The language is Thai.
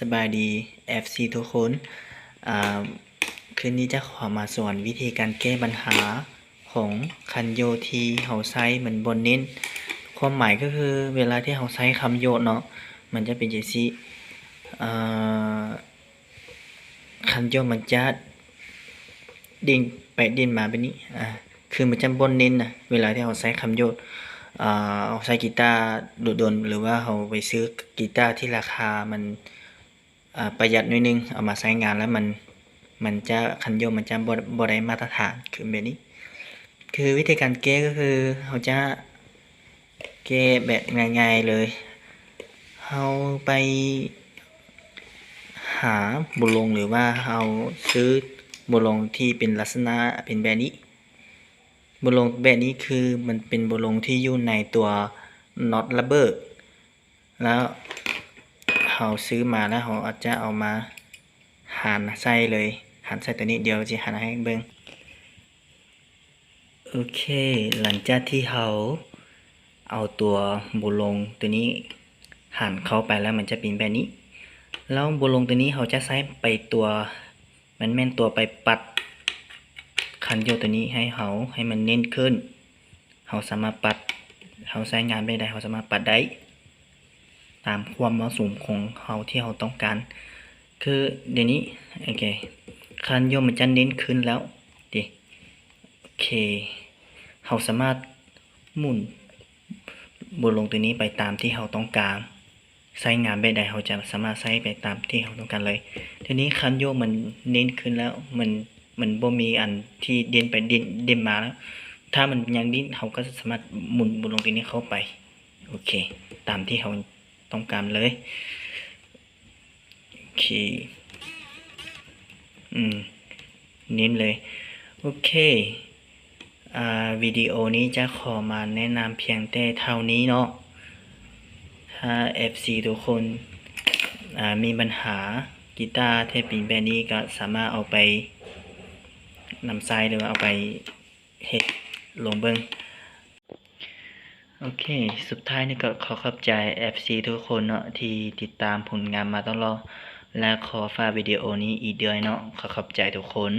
สบายดี FC ทุกคนคืนนี้จะขอมาสอนวิธีการแก้ปัญหาของคันโยทีเฮาใช้เหมือนบนเน้น ความหมายก็คือเวลาที่เฮาใช้คำโยเนาะมันจะเป็นจังซี่คันโยมันจะดิ่งไปดิ่งมาแบบนี้อ่าคือมันจะบนเน้นนะเวลาที่เราใช้คำโยเอาใช้กีตาร์ดุดนหรือว่าเราไปซื้อกีตาร์ที่ราคามันอ ประหยัดนิดนึงเอามาใช้งานแล้วมันมันจะคันโยมมันจะบ่บ่ไดมาตรฐานคือแบบนี้ คือวิธีการแก้ก็คือเราจะแก้แบบง่ายๆเลยเราไปหาบุลงหรือว่าเราซื้อบุลงที่เป็นลักษณะเป็นแบบนี้ บุลงแบบนี้คือมันเป็นบุลงที่อยู่ในตัวน็อตระเบิดแล้ว เราซื้อมาแล้วเราอาจจะเอามาหันใส่เลยหันใส่ตัวนี้เดียวจะหันให้เบิ่งโอเค หลังจากที่เราเอาตัวบุลงตัวนี้หันเข้าไปแล้วมันจะเป็นแบบนี้ แล้วบุลงตัวนี้เราจะใช้ไปตัวมันแม่นตัวไปปัด คันโยตัวนี้ให้เขาให้มันเน้นขึ้นเขาสามารถปัดเขาใช้งานไม่ได้เขาสามารถปัดได้ ตามความเหมาะสมของเขาที่เขาต้องการ คือเดี๋ยวนี้โอเคคันโยมันจะเน้นขึ้นแล้วดิโอเคเขาสามารถหมุนบนลงตัวนี้ไปตามที่เขาต้องการใช้งานไม่ได้เขาจะสามารถใช้ไปตามที่เขาต้องการเลย ทีนี้คันโยกมันเน้นขึ้นแล้ว มันมันบ่มีอันที่เด่นไปเด่นเด่นมาแล้ว ถ้ามันยังดิ้นเขาก็สามารถหมุนบนลงตรงนี้เข้าไป โอเค ตามที่เขา ต้องการเลยโอเคอืมเน้นเลย โอเคอ่าวิดีโอนี้จะขอมาแนะนำเพียงแต่เท่านี้เนาะ ถ้า FC ทุกคนอ่ามีปัญหากีตาร์เทปปินแบบนี้ก็สามารถเอาไปนำไซด์หรือว่าเอาไปเฮ็ดลงเบิง โอเค สุดท้ายนี่ก็ขอขอบใจ FC ทุกคนเนาะที่ติดตามผลงานมาตลอดและขอฝากวิดีโอนี้อีกเดือนเนาะขอขอบใจทุกคน